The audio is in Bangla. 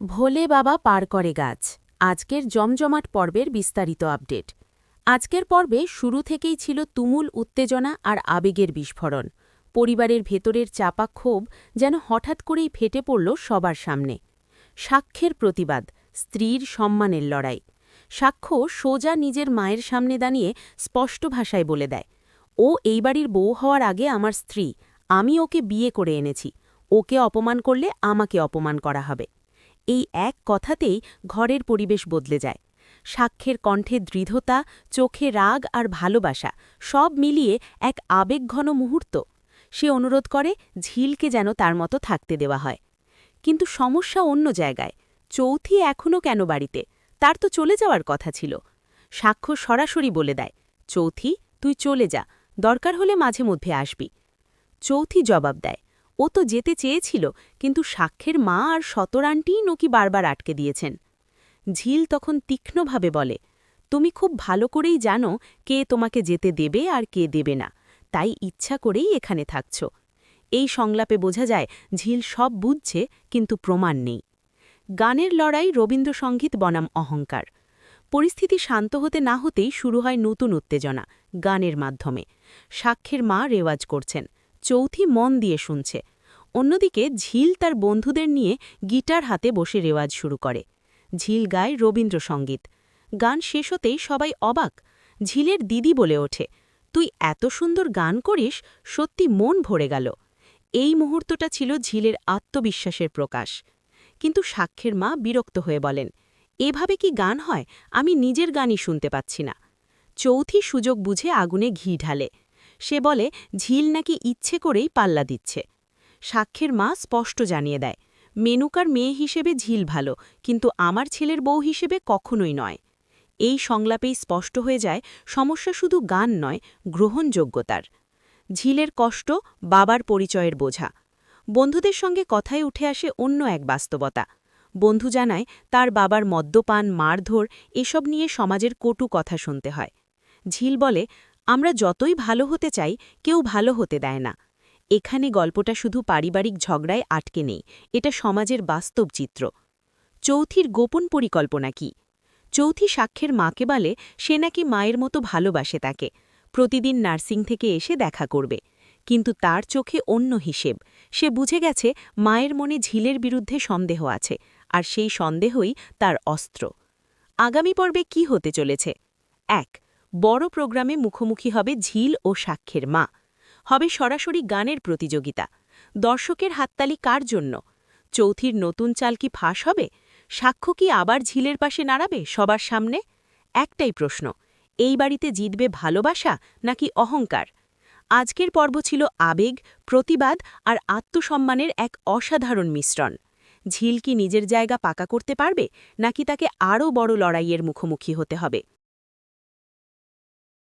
ভোলে বাবা পার করে গাছ। আজকের জমজমাট পর্বের বিস্তারিত আপডেট। আজকের পর্বে শুরু থেকেই ছিল তুমুল উত্তেজনা আর আবেগের বিস্ফোরণ। পরিবারের ভেতরের চাপা ক্ষোভ যেন হঠাৎ করেই ফেটে পড়ল সবার সামনে। সাক্ষ্যের প্রতিবাদ, স্ত্রীর সম্মানের লড়াই। সাক্ষ্য সোজা নিজের মায়ের সামনে দাঁড়িয়ে স্পষ্ট ভাষায় বলে দেয়, ও এই বাড়ির বউ হওয়ার আগে আমার স্ত্রী, আমি ওকে বিয়ে করে এনেছি। ওকে অপমান করলে আমাকে অপমান করা হবে। এই এক কথাতেই ঘরের পরিবেশ বদলে যায়। সাক্ষ্যের কণ্ঠে দৃঢ়তা, চোখে রাগ আর ভালোবাসা সব মিলিয়ে এক আবেগঘন মুহূর্ত। সে অনুরোধ করে ঝিলকে যেন তার মতো থাকতে দেওয়া হয়। কিন্তু সমস্যা অন্য জায়গায়। চৌথি এখনও কেন বাড়িতে? তার তো চলে যাওয়ার কথা ছিল। সাক্ষ্য সরাসরি বলে দেয়, চৌথি, তুই চলে যা, দরকার হলে মাঝে মধ্যে আসবি। চৌথি জবাব দেয় ও তো যেতে চেয়েছিল, কিন্তু সাক্ষ্যের মা আর শতরানটিই নকি বারবার আটকে দিয়েছেন। ঝিল তখন তীক্ষ্ণভাবে বলে, তুমি খুব ভালো করেই জানো কে তোমাকে যেতে দেবে আর কে দেবে না, তাই ইচ্ছা করেই এখানে থাকছ। এই সংলাপে বোঝা যায় ঝিল সব বুঝছে, কিন্তু প্রমাণ নেই। গানের লড়াই রবীন্দ্রসঙ্গীত বনাম অহংকার। পরিস্থিতি শান্ত হতে না হতেই শুরু হয় নতুন উত্তেজনা গানের মাধ্যমে। সাক্ষ্যের মা রেওয়াজ করছেন চৌথি মন দিয়ে শুনছে। অন্যদিকে ঝিল তার বন্ধুদের নিয়ে গিটার হাতে বসে রেওয়াজ শুরু করে। ঝিল গায় রবীন্দ্রসঙ্গীত। গান শেষ হতেই সবাই অবাক। ঝিলের দিদি বলে ওঠে, তুই এত সুন্দর গান করিস, সত্যি মন ভরে গেল। এই মুহূর্তটা ছিল ঝিলের আত্মবিশ্বাসের প্রকাশ। কিন্তু সাক্ষ্যের মা বিরক্ত হয়ে বলেন, এভাবে কি গান হয়? আমি নিজের গানই শুনতে পাচ্ছি না। চৌথি সুযোগ বুঝে আগুনে ঘি ঢালে। সে বলে, ঝিল নাকি ইচ্ছে করেই পাল্লা দিচ্ছে। সাক্ষ্যের মা স্পষ্ট জানিয়ে দেয়, মেনুকার মেয়ে হিসেবে ঝিল ভালো, কিন্তু আমার ছেলের বউ হিসেবে কখনোই নয়। এই সংলাপেই স্পষ্ট হয়ে যায়, সমস্যা শুধু গান নয়, গ্রহণযোগ্যতার। ঝিলের কষ্ট, বাবার পরিচয়ের বোঝা। বন্ধুদের সঙ্গে কথায় উঠে আসে অন্য এক বাস্তবতা। বন্ধু জানায়, তার বাবার মদ্যপান, মারধর, এসব নিয়ে সমাজের কটু কথা শুনতে হয়। ঝিল বলে আমরা যতই ভালো হতে চাই, কেউ ভালো হতে দেয় না। এখানে গল্পটা শুধু পারিবারিক ঝগড়ায় আটকে নেই, এটা সমাজের বাস্তব চিত্র। চৌথির গোপন পরিকল্পনা কি? চৌথি সাক্ষ্যের মাকে বলে, সে নাকি মায়ের মতো ভালোবাসে তাকে। প্রতিদিন নার্সিং থেকে এসে দেখা করবে। কিন্তু তার চোখে অন্য হিসেব। সে বুঝে গেছে, মায়ের মনে ঝিলের বিরুদ্ধে সন্দেহ আছে, আর সেই সন্দেহই তার অস্ত্র। আগামী পর্বে কি হতে চলেছে? এক বড় প্রোগ্রামে মুখোমুখি হবে ঝিল ও সাক্ষ্যের মা। হবে সরাসরি গানের প্রতিযোগিতা। দর্শকের হাততালি কার জন্য? চৌথির নতুন চাল কি ফাঁস হবে? সাক্ষ্য কি আবার ঝিলের পাশে নাড়াবে সবার সামনে? একটাই প্রশ্ন, এই বাড়িতে জিতবে ভালোবাসা নাকি অহংকার? আজকের পর্ব ছিল আবেগ, প্রতিবাদ আর আত্মসম্মানের এক অসাধারণ মিশ্রণ। ঝিল কি নিজের জায়গা পাকা করতে পারবে নাকি তাকে আরও বড় লড়াইয়ের মুখোমুখি হতে হবে?